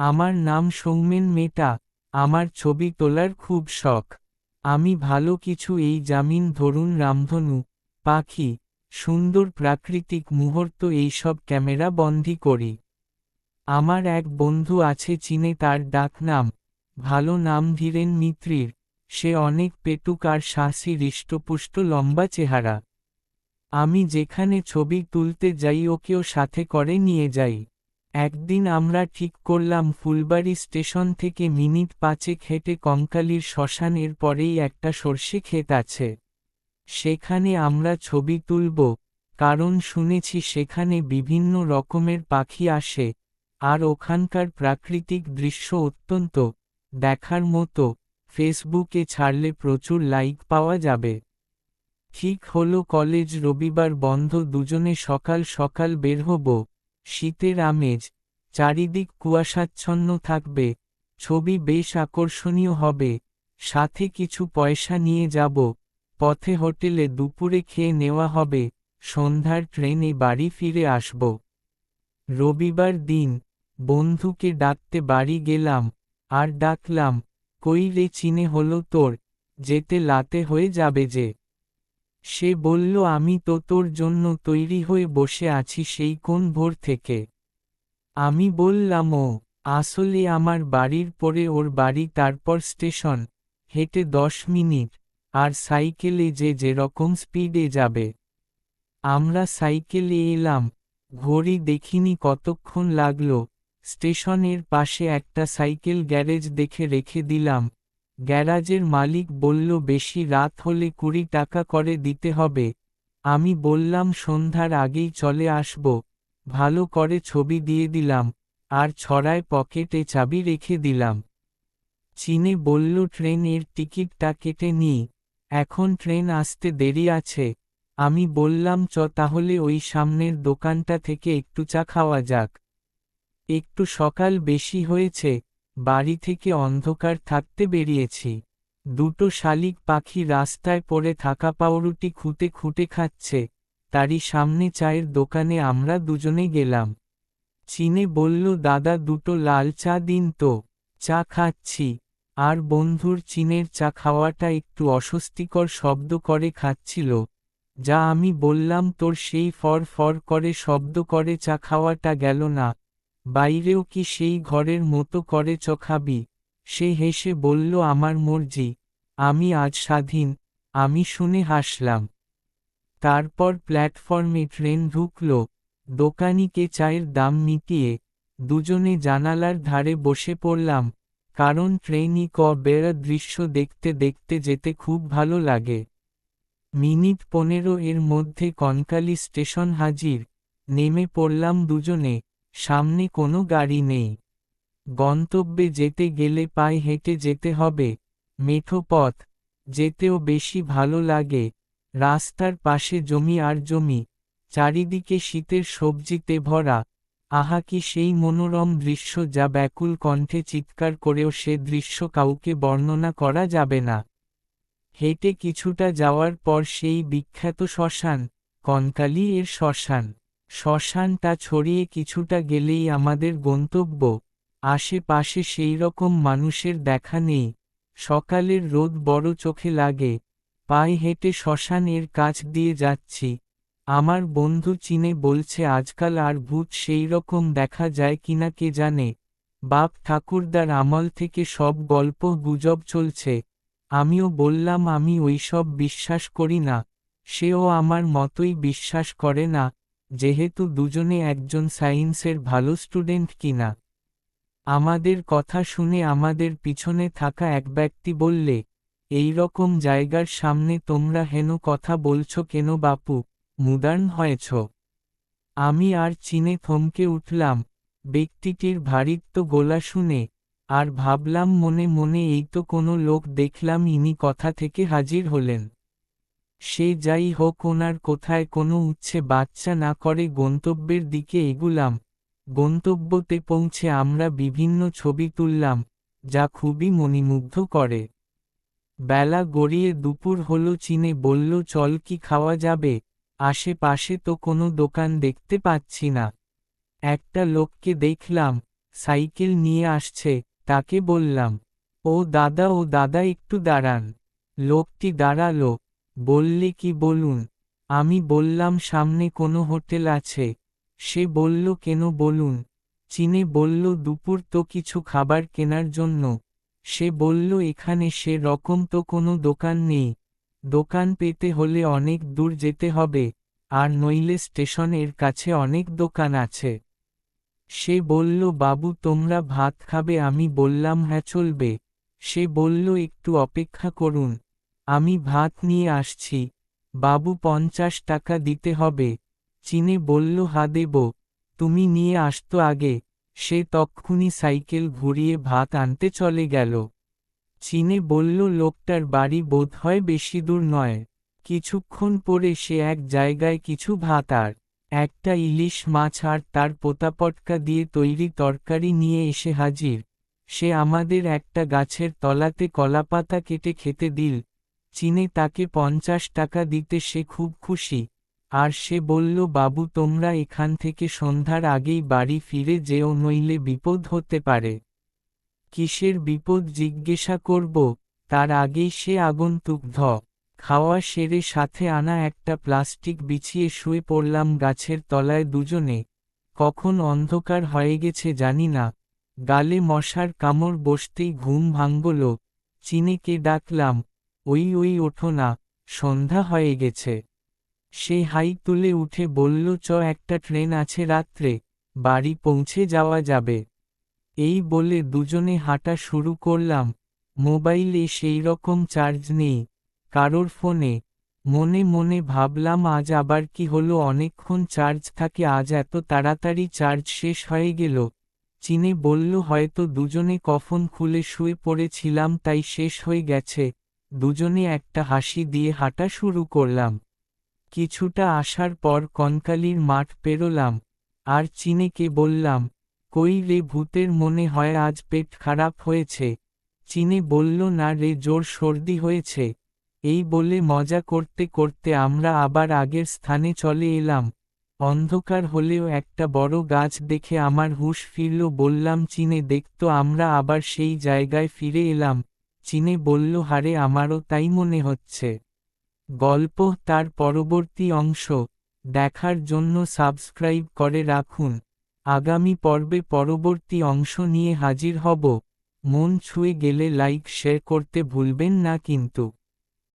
আমার নাম সৌমেন মেটা আমার ছবি তোলার খুব শখ। আমি ভালো কিছু এই জামিন ধরুন রামধনু, পাখি, সুন্দর প্রাকৃতিক মুহূর্ত এইসব ক্যামেরা বন্দি করি। আমার এক বন্ধু আছে চীনে তার ডাক নাম, ভালো নাম ধীরেন মিত্রির, সে অনেক পেটুক আর শাসি হৃষ্টপুষ্ট লম্বা চেহারা। আমি যেখানে ছবি তুলতে যাই ওকেও সাথে করে নিয়ে যাই। একদিন আমরা ঠিক করলাম ফুলবাড়ি স্টেশন থেকে মিনিট পাঁচেক হেঁটে কঙ্কালির শ্মশানের পরেই একটা সর্ষে ক্ষেত আছে। সেখানে আমরা ছবি তুলব, কারণ শুনেছি সেখানে বিভিন্ন রকমের পাখি আসে, আর ওখানকার প্রাকৃতিক দৃশ্য অত্যন্ত দেখার মতো, ফেসবুকে ছাড়লে প্রচুর লাইক পাওয়া যাবে। ঠিক হলো কলেজ রবিবার বন্ধ, দুজনে সকাল সকাল বের হব। শীতের আমেজ, চারিদিক কুয়াশাচ্ছন্ন থাকবে, ছবি বেশ আকর্ষণীয় হবে, সাথে কিছু পয়সা নিয়ে যাব, পথে হোটেলে দুপুরে খেয়ে নেওয়া হবে, সন্ধ্যার ট্রেনে বাড়ি ফিরে আসব। রবিবার দিন, বন্ধুকে ডাকতে বাড়ি গেলাম, আর ডাকলাম, কই রে চিনে হলো তোর, যেতে লাতে হয়ে যাবে যে। সে বলল, আমি তো তোর জন্য তৈরি হয়ে বসে আছি সেই কোন ভোর থেকে। আমি বললাম, ও, আসলে আমার বাড়ির পরে ওর বাড়ি, তারপর স্টেশন। হেঁটে দশ মিনিট। আর সাইকেলে যে যেরকম স্পিডে যাবে। আমরা সাইকেলে এলাম। ঘড়ি দেখিনি কতক্ষণ লাগল। স্টেশনের পাশে একটা সাইকেল গ্যারেজ দেখে রেখে দিলাম। গ্যারাজের মালিক বলল, বেশি রাত হলে কুড়ি টাকা করে দিতে হবে। আমি বললাম, সন্ধ্যার আগেই চলে আসব। ভালো করে ছবি দিয়ে দিলাম। আর ছড়ায় পকেটে চাবি রেখে দিলাম। চীনে বলল ট্রেনের টিকিটটা কেটে নিই। এখন ট্রেন আসতে দেরি আছে। আমি বললাম, চ, তাহলে ওই সামনের দোকানটা থেকে একটু চা খাওয়া যাক। একটু সকাল বেশি হয়েছে। বাড়ি থেকে অন্ধকার থাকতে বেরিয়েছি। দুটো শালিক পাখি রাস্তায় পড়ে থাকা পাউরুটি খুঁটে খুঁটে খাচ্ছে। তারই সামনে চায়ের দোকানে আমরা দুজনে গেলাম। চীনে বলল, দাদা, দুটো লাল চা দিন তো। চা খাচ্ছি। আর বন্ধুর চীনের চা খাওয়াটা একটু অস্বস্তিকর শব্দ করে খাচ্ছিল। যা আমি বললাম, তোর সেই ফর ফর করে শব্দ করে চা খাওয়াটা গেল না। বাইরেও কি সেই ঘরের মতো করে চখাবি? সে হেসে বলল, আমার মর্জি, আমি আজ স্বাধীন, আমি শুনে হাসলাম। তারপর প্ল্যাটফর্মে ট্রেন ঢুকল দোকানিকে চায়ের দাম মিটিয়ে দুজনে জানালার ধারে বসে পড়লাম, কারণ ট্রেনই ক বেড়া দৃশ্য দেখতে দেখতে যেতে খুব ভালো লাগে। মিনিট পনেরো এর মধ্যে কনকালি স্টেশন হাজির, নেমে পড়লাম দুজনে সামনে কোনো গাড়ি নেই। গন্তব্যে যেতে গেলে পায়ে হেঁটে যেতে হবে। মেঠো পথ, যেতেও বেশি ভালো লাগে। রাস্তার পাশে জমি আর জমি, চারিদিকে শীতের সবজিতে ভরা। আহা কি সেই মনোরম দৃশ্য যা ব্যাকুল কণ্ঠে চিৎকার করেও সে দৃশ্য কাউকে বর্ণনা করা যাবে না। হেঁটে কিছুটা যাওয়ার পর সেই বিখ্যাত শ্মশান, কনকালি এর শ্মশান। শ্মশানটা ছড়িয়ে কিছুটা গেলেই আমাদের গন্তব্য। আশেপাশে সেই রকম মানুষের দেখা নেই। সকালের রোদ বড় চোখে লাগে। পায়ে হেঁটে শ্মশান এর কাছ দিয়ে যাচ্ছি। আমার বন্ধু চীনে বলছে, আজকাল আর ভূত সেই রকম দেখা যায় কিনা কে জানে? বাপ ঠাকুরদার আমল থেকে সব গল্প গুজব চলছে। আমিও বললাম, আমি ওইসব বিশ্বাস করি না। সেও আমার মতোই বিশ্বাস করে না। যেহেতু দুজনে একজন সায়েন্সের ভালো স্টুডেন্ট কিনা। আমাদের কথা শুনে আমাদের পিছনে থাকা এক ব্যক্তি বললে, এই রকম জায়গার সামনে তোমরা হেন কথা বলছ কেন বাপু? মুদার্ন হয়েছ। আমি আর চিনে থমকে উঠলাম। ব্যক্তিটির ভারিত্ব গোলা শুনে, আর ভাবলাম মনে মনে এই তো কোনো লোক দেখলাম ইনি কথা থেকে হাজির হলেন। সে যাই হোক ওনার কোথায় কোনো উচ্ছে বাচ্চা না করে গন্তব্যের দিকে এগুলাম। গন্তব্যতে পৌঁছে আমরা বিভিন্ন ছবি তুললাম, যা খুবই মণিমুগ্ধ করে। বেলা গড়িয়ে দুপুর হলো, চিনে বলল, চল কি খাওয়া যাবে? আশেপাশে তো কোনো দোকান দেখতে পাচ্ছি না। একটা লোককে দেখলাম, সাইকেল নিয়ে আসছে, তাকে বললাম, ও দাদা ও দাদা, একটু দাঁড়ান। লোকটি দাঁড়াল বললে কি বলুন? আমি বললাম সামনে কোনো হোটেল আছে। সে বলল, কেন বলুন? চীনে বলল, দুপুর তো কিছু খাবার কেনার জন্য। সে বলল, এখানে সে রকম তো কোনো দোকান নেই। দোকান পেতে হলে অনেক দূর যেতে হবে, আর নইলে স্টেশনের কাছে অনেক দোকান আছে। সে বলল, বাবু, তোমরা ভাত খাবে? আমি বললাম হ্যাঁ চলবে। সে বলল, একটু অপেক্ষা করুন। আমি ভাত নিয়ে আসছি। বাবু পঞ্চাশ টাকা দিতে হবে। চীনে বলল, হা দেব। তুমি নিয়ে আসতো আগে সে তক্ষুনি সাইকেল ঘুরিয়ে ভাত আনতে চলে গেল। চীনে বলল, লোকটার বাড়ি বোধ হয় বেশি দূর নয়। কিছুক্ষণ পরে সে এক জায়গায় কিছু ভাত আর একটা ইলিশ মাছ আর তার পোতাপটকা দিয়ে তৈরি তরকারি নিয়ে এসে হাজির। সে আমাদের একটা গাছের তলাতে কলাপাতা কেটে খেতে দিল। চীনে তাকে পঞ্চাশ টাকা দিতে সে খুব খুশি। আর সে বলল, বাবু, তোমরা এখান থেকে সন্ধ্যার আগেই বাড়ি ফিরে যেও, নইলে বিপদ হতে পারে। কিসের বিপদ জিজ্ঞাসা করব। তার আগেই সে আগন্তুক ধ। খাওয়া সেরে সাথে আনা একটা প্লাস্টিক বিছিয়ে শুয়ে পড়লাম গাছের তলায় দুজনে। কখন অন্ধকার হয়ে গেছে জানি না। গালে মশার কামড় বসতেই ঘুম ভাঙ্গল চিনেকে ডাকলাম ওই ওই ওঠো না, সন্ধ্যা হয়ে গেছে। সে হাই তুলে উঠে বলল, চ, একটা ট্রেন আছে রাত্রে, বাড়ি পৌঁছে যাওয়া যাবে। এই বলে দুজনে হাঁটা শুরু করলাম। মোবাইলে সেই রকম চার্জ নেই, কারোর ফোনে। মনে মনে ভাবলাম, আজ আবার কি হলো? অনেকক্ষণ চার্জ থাকে, আজ এত তাড়াতাড়ি চার্জ শেষ হয়ে গেল। চীনে বলল, হয়তো দুজনে কফন খুলে শুয়ে পড়েছিলাম, তাই শেষ হয়ে গেছে। দুজনে একটা হাসি দিয়ে হাঁটা শুরু করলাম। কিছুটা আসার পর কনকালির মাঠ পেরোলাম, আর চিনেকে বললাম, কই রে ভূতের মনে হয় আজ পেট খারাপ হয়েছে? চিনে বলল, না রে, জোর সর্দি হয়েছে। এই বলে মজা করতে করতে আমরা আবার আগের স্থানে চলে এলাম। অন্ধকার হলেও একটা বড় গাছ দেখে আমার হুশ ফিরল, বললাম, চিনে দেখতো আমরা আবার সেই জায়গায় ফিরে এলাম। চীনে বলল, হারে আমারও তাই মনে হচ্ছে। গল্প তার পরবর্তী অংশ। দেখার জন্য সাবস্ক্রাইব করে রাখুন। আগামী পর্বে পরবর্তী অংশ নিয়ে হাজির হব। মন ছুঁয়ে গেলে লাইক, শেয়ার করতে ভুলবেন না কিন্তু।